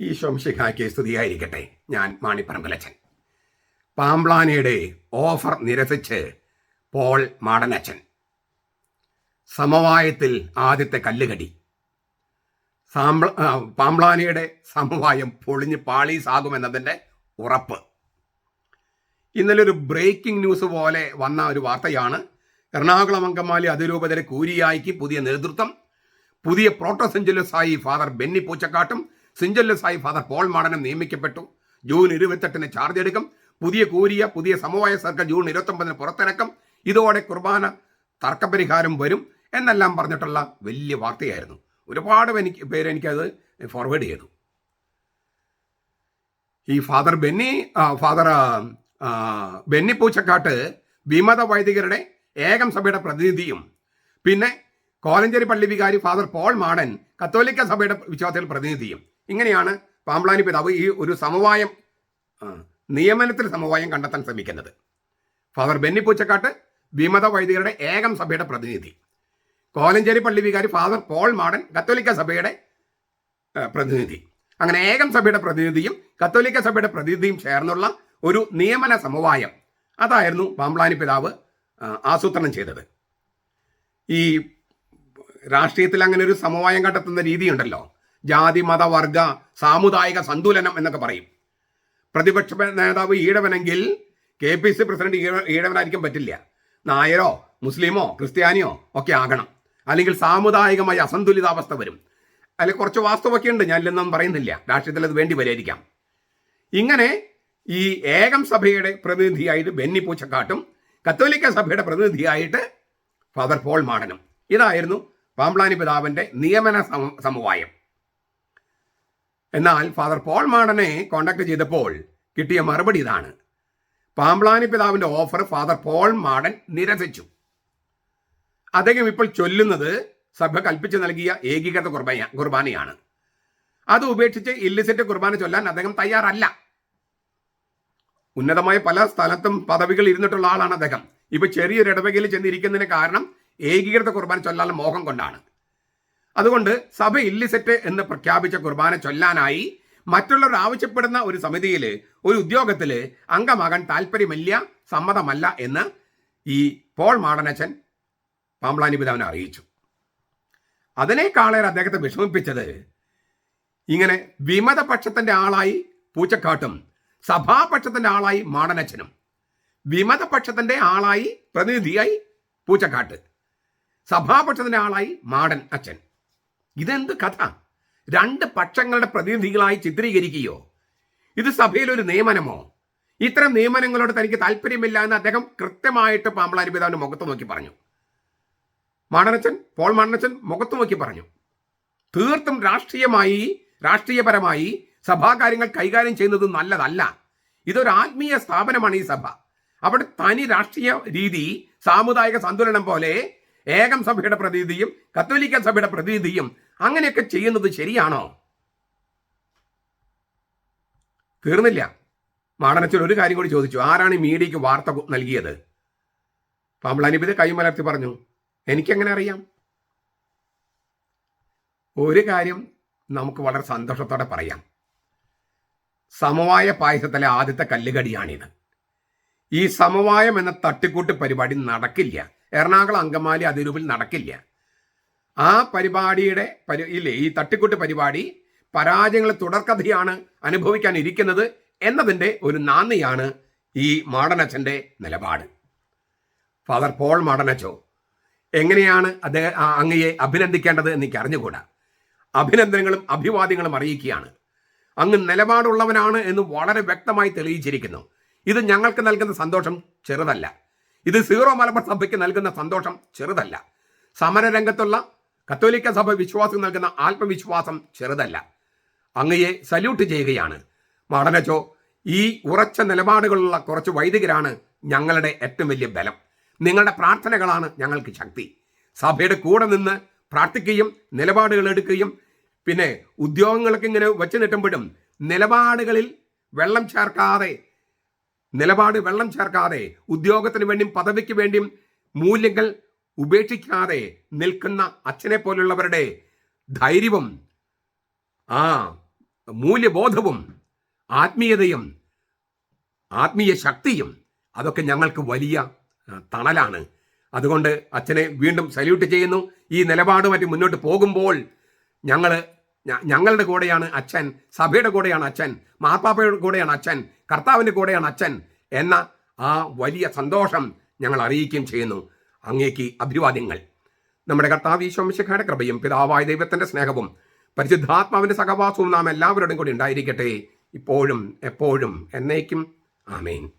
ഈ ശംശിഖായ്ക്ക് സ്തുതിയായിരിക്കട്ടെ ഞാൻ മാണിപ്പറമ്പലച്ചൻ. പാംബ്ലാനയുടെ ഓഫർ നിരസിച്ച് പോൾ മാടനച്ചൻ. സമവായത്തിൽ ആദ്യത്തെ കല്ലുകടി. സാമ്പ്ല ആ, പാമ്പ്ലാനയുടെ സമവായം പൊളിഞ്ഞ് പാളീസാകുമെന്നതിന്റെ ഉറപ്പ്. ഇന്നലെ ഒരു ബ്രേക്കിംഗ് ന്യൂസ് പോലെ വന്ന ഒരു വാർത്തയാണ് എറണാകുളം അങ്കമാലി അതിരൂപതരെ കൂരിയായിക്ക് പുതിയ നേതൃത്വം പുതിയ പ്രോട്ടോ സെഞ്ചുലസായി ഫാദർ ബെന്നി പൂച്ചക്കാട്ടും സെഞ്ചുലസായി ഫാദർ പോൾ മാടനും നിയമിക്കപ്പെട്ടു. ജൂൺ ഇരുപത്തെട്ടിന് ചാർജ് എടുക്കും. പുതിയ കൂരിയ പുതിയ സമവായ സർക്കാർ ജൂൺ ഇരുപത്തൊമ്പതിന് പുറത്തിറക്കും. ഇതോടെ കുർബാന തർക്കപരിഹാരം വരും എന്നെല്ലാം പറഞ്ഞിട്ടുള്ള വലിയ വാർത്തയായിരുന്നു. ഒരുപാട് എനിക്ക് പേര് എനിക്കത് ഫോർവേഡ് ചെയ്തു. ഈ ഫാദർ ബെന്നി ഫാദർ ബെന്നി പൂച്ചക്കാട്ട് വിമത വൈദികരുടെ ഏകം സഭയുടെ പ്രതിനിധിയും. പിന്നെ കോലഞ്ചേരി പള്ളി വികാരി ഫാദർ പോൾ മാടൻ കത്തോലിക്ക സഭയുടെ വിശ്വാസികൾ പ്രതിനിധിയും. ഇങ്ങനെയാണ് പാമ്പ്ലാനി പിതാവ് ഈ ഒരു സമവായം നിയമനത്തിൽ സമവായം കണ്ടെത്താൻ ശ്രമിക്കുന്നത്. ഫാദർ ബെന്നി പൂച്ചക്കാട്ട് വിമത വൈദികരുടെ ഏകം സഭയുടെ പ്രതിനിധി. കോലഞ്ചേരി പള്ളി വികാരി ഫാദർ പോൾ മാടൻ കത്തോലിക്ക സഭയുടെ പ്രതിനിധി. അങ്ങനെ ഏകം സഭയുടെ പ്രതിനിധിയും കത്തോലിക്ക സഭയുടെ പ്രതിനിധിയും ചേർന്നുള്ള ഒരു നിയമന സമവായം അതായിരുന്നു പാമ്പ്ലാനി പിതാവ് ആസൂത്രണം ചെയ്തത്. ഈ രാഷ്ട്രീയത്തിൽ അങ്ങനെ ഒരു സമവായം കണ്ടെത്തുന്ന രീതിയുണ്ടല്ലോ. ജാതി മത വർഗ സാമുദായിക സന്തുലനം എന്നൊക്കെ പറയും. പ്രതിപക്ഷ നേതാവ് ഈഴവനെങ്കിൽ കെ പി സി പ്രസിഡന്റ് ഈഴ ഈഴവനായിരിക്കാൻ പറ്റില്ല. നായരോ മുസ്ലിമോ ക്രിസ്ത്യാനിയോ ഒക്കെ ആകണം. അല്ലെങ്കിൽ സാമുദായികമായ അസന്തുലിതാവസ്ഥ വരും. അതിൽ കുറച്ച് വാസ്തവൊക്കെ ഉണ്ട്. ഞാൻ ഇല്ലെന്നൊന്നും പറയുന്നില്ല. രാഷ്ട്രീയത്തിൽ അത് വേണ്ടി വരായിരിക്കാം ഇങ്ങനെ ഈ ഏകം സഭയുടെ പ്രതിനിധിയായിട്ട് ബെന്നി പൂച്ചക്കാട്ടും കത്തോലിക്ക സഭയുടെ പ്രതിനിധിയായിട്ട് ഫാദർ പോൾ മാടനും. ഇതായിരുന്നു പാമ്പ്ലാനി പിതാവിന്റെ നിയമന സമ- സമവായം. എന്നാൽ ഫാദർ പോൾ മാഡനെ കോണ്ടാക്ട് ചെയ്തപ്പോൾ കിട്ടിയ മറുപടി ഇതാണ്. പാമ്പ്ലാനി പിതാവിന്റെ ഓഫർ ഫാദർ പോൾ മാഡൻ നിരസിച്ചു. അദ്ദേഹം ഇപ്പോൾ ചൊല്ലുന്നത് സഭ കൽപ്പിച്ചു നൽകിയ ഏകീകൃത കുർബാന കുർബാനയാണ്. അത് ഉപേക്ഷിച്ച് ഇല്ലിസിറ്റ് കുർബാന ചൊല്ലാൻ അദ്ദേഹം തയ്യാറല്ല. ഉന്നതമായ പല സ്ഥലത്തും പദവികൾ ഇരുന്നിട്ടുള്ള ആളാണ് അദ്ദേഹം. ഇപ്പൊ ചെറിയൊരു ഇടവകയിൽ ചെന്നിരിക്കുന്നതിന് കാരണം ഏകീകൃത കുർബാന ചൊല്ലാൻ മോഹം കൊണ്ടാണ്. അതുകൊണ്ട് സഭ ഇല്ലിസെറ്റ് എന്ന് പ്രഖ്യാപിച്ച കുർബാന ചൊല്ലാനായി മറ്റുള്ളവർ ആവശ്യപ്പെടുന്ന ഒരു സമിതിയിൽ ഒരു ഉദ്യോഗത്തിൽ അംഗമാകാൻ താല്പര്യമില്ല സമ്മതമല്ല എന്ന് ഈ പോൾ മാടനച്ചൻ പാമ്പ്ലാനി പിതാവിനെ അറിയിച്ചു അതിനേക്കാളേറെ അദ്ദേഹത്തെ വിഷമിപ്പിച്ചത് ഇങ്ങനെ വിമതപക്ഷത്തിന്റെ ആളായി പൂച്ചക്കാട്ടും സഭാപക്ഷത്തിന്റെ ആളായി മാടനച്ചനും വിമതപക്ഷത്തിന്റെ ആളായി പ്രതിനിധിയായി പൂച്ചക്കാട്ട് സഭാപക്ഷത്തിന്റെ ആളായി മാടൻ അച്ഛൻ. ഇതെന്ത് കഥ? രണ്ട് പക്ഷങ്ങളുടെ പ്രതിനിധികളായി ചിത്രീകരിക്കുകയോ? ഇത് സഭയിലൊരു നിയമനമോ? ഇത്തരം നിയമനങ്ങളോട് തനിക്ക് താല്പര്യമില്ല എന്ന് അദ്ദേഹം കൃത്യമായിട്ട് പാമ്പളാരി പിതാവിന്റെ മുഖത്ത് നോക്കി പറഞ്ഞു. മണനച്ചൻ പോൾ മണനച്ചൻ മുഖത്ത് നോക്കി പറഞ്ഞു. തീർത്തും രാഷ്ട്രീയമായി രാഷ്ട്രീയപരമായി സഭാകാര്യങ്ങൾ കൈകാര്യം ചെയ്യുന്നത് നല്ലതല്ല. ഇതൊരു ആത്മീയ സ്ഥാപനമാണ് ഈ സഭ. അവിടെ തനി രാഷ്ട്രീയ രീതി സാമുദായിക സന്തുലനം പോലെ ഏകം സഭയുടെ പ്രതിനിധിയും കത്തോലിക്ക സഭയുടെ പ്രതിനിധിയും അങ്ങനെയൊക്കെ ചെയ്യുന്നത് ശരിയാണോ? തീർന്നില്ല. മാടനച്ചൻ ഒരു കാര്യം കൂടി ചോദിച്ചു. ആരാണ് ഈ മീഡിയക്ക് വാർത്ത നൽകിയത്? പാമ്പളാനിപ്പിത് കൈമലർത്തി പറഞ്ഞു എനിക്കെങ്ങനെ അറിയാം? ഒരു കാര്യം നമുക്ക് വളരെ സന്തോഷത്തോടെ പറയാം. സമവായ പായസത്തിലെ ആദ്യത്തെ കല്ലുകടിയാണിത്. ഈ സമവായം എന്ന തട്ടിക്കൂട്ട് പരിപാടി നടക്കില്ല. എറണാകുളം അങ്കമാലി അതിരൂപിൽ നടക്കില്ല. ആ പരിപാടിയുടെ പരി ഇല്ലേ ഈ തട്ടിക്കൂട്ട് പരിപാടി പരാജയങ്ങൾ തുടർക്കഥയാണ് അനുഭവിക്കാൻ ഇരിക്കുന്നത് എന്നതിന്റെ ഒരു നാന്ദിയാണ് ഈ മാടനച്ചന്റെ നിലപാട്. ഫാദർ പോൾ മാടനച്ചോ എങ്ങനെയാണ് അദ്ദേഹം അങ്ങയെ അഭിനന്ദിക്കേണ്ടത് എന്ന് എനിക്ക് അറിഞ്ഞുകൂടാ. അഭിനന്ദനങ്ങളും അഭിവാദ്യങ്ങളും അറിയിക്കുകയാണ്. അങ്ങ് നിലപാടുള്ളവനാണ് എന്ന് വളരെ വ്യക്തമായി തെളിയിച്ചിരിക്കുന്നു. ഇത് ഞങ്ങൾക്ക് നൽകുന്ന സന്തോഷം ചെറുതല്ല. ഇത് സീറോ മലബാർ സഭയ്ക്ക് നൽകുന്ന സന്തോഷം ചെറുതല്ല. സമരരംഗത്തുള്ള കത്തോലിക്ക സഭ വിശ്വാസം നൽകുന്ന ആത്മവിശ്വാസം ചെറുതല്ല. അങ്ങയെ സല്യൂട്ട് ചെയ്യുകയാണ്. മാടനച്ചോ ഈ ഉറച്ച നിലപാടുകളുള്ള കുറച്ച് വൈദികരാണ് ഞങ്ങളുടെ ഏറ്റവും വലിയ ബലം. നിങ്ങളുടെ പ്രാർത്ഥനകളാണ് ഞങ്ങൾക്ക് ശക്തി. സഭയുടെ കൂടെ നിന്ന് പ്രാർത്ഥിക്കുകയും നിലപാടുകൾ എടുക്കുകയും പിന്നെ ഉദ്യോഗങ്ങൾക്ക് ഇങ്ങനെ വെച്ച് നിട്ടുമ്പോഴും നിലപാടുകളിൽ വെള്ളം ചേർക്കാതെ നിലപാട് വെള്ളം ചേർക്കാതെ ഉദ്യോഗത്തിന് വേണ്ടിയും പദവിക്ക് വേണ്ടിയും മൂല്യങ്ങൾ ഉപേക്ഷിക്കാതെ നിൽക്കുന്ന അച്ഛനെ പോലുള്ളവരുടെ ധൈര്യവും ആ മൂല്യബോധവും ആത്മീയതയും ആത്മീയ ശക്തിയും അതൊക്കെ ഞങ്ങൾക്ക് വലിയ തണലാണ്. അതുകൊണ്ട് അച്ഛനെ വീണ്ടും സല്യൂട്ട് ചെയ്യുന്നു. ഈ നിലപാടുമായിട്ട് മുന്നോട്ട് പോകുമ്പോൾ ഞങ്ങൾ ഞങ്ങളുടെ കൂടെയാണ് അച്ഛൻ സഭയുടെ കൂടെയാണ് അച്ഛൻ മാർപ്പാപ്പയുടെ കൂടെയാണ് അച്ഛൻ കർത്താവിന്റെ കൂടെയാണ് അച്ഛൻ എന്ന ആ വലിയ സന്തോഷം ഞങ്ങൾ അറിയിക്കുകയും ചെയ്യുന്നു. അങ്ങേക്ക് അഭിവാദ്യങ്ങൾ. നമ്മുടെ കർത്താവ് ഈശോമിശിഖയുടെ കൃപയും പിതാവായ ദൈവത്തിന്റെ സ്നേഹവും പരിശുദ്ധാത്മാവിന്റെ സഹവാസവും നാം എല്ലാവരോടും കൂടി ഉണ്ടായിരിക്കട്ടെ. ഇപ്പോഴും എപ്പോഴും എന്നേക്കും. ആമേൻ.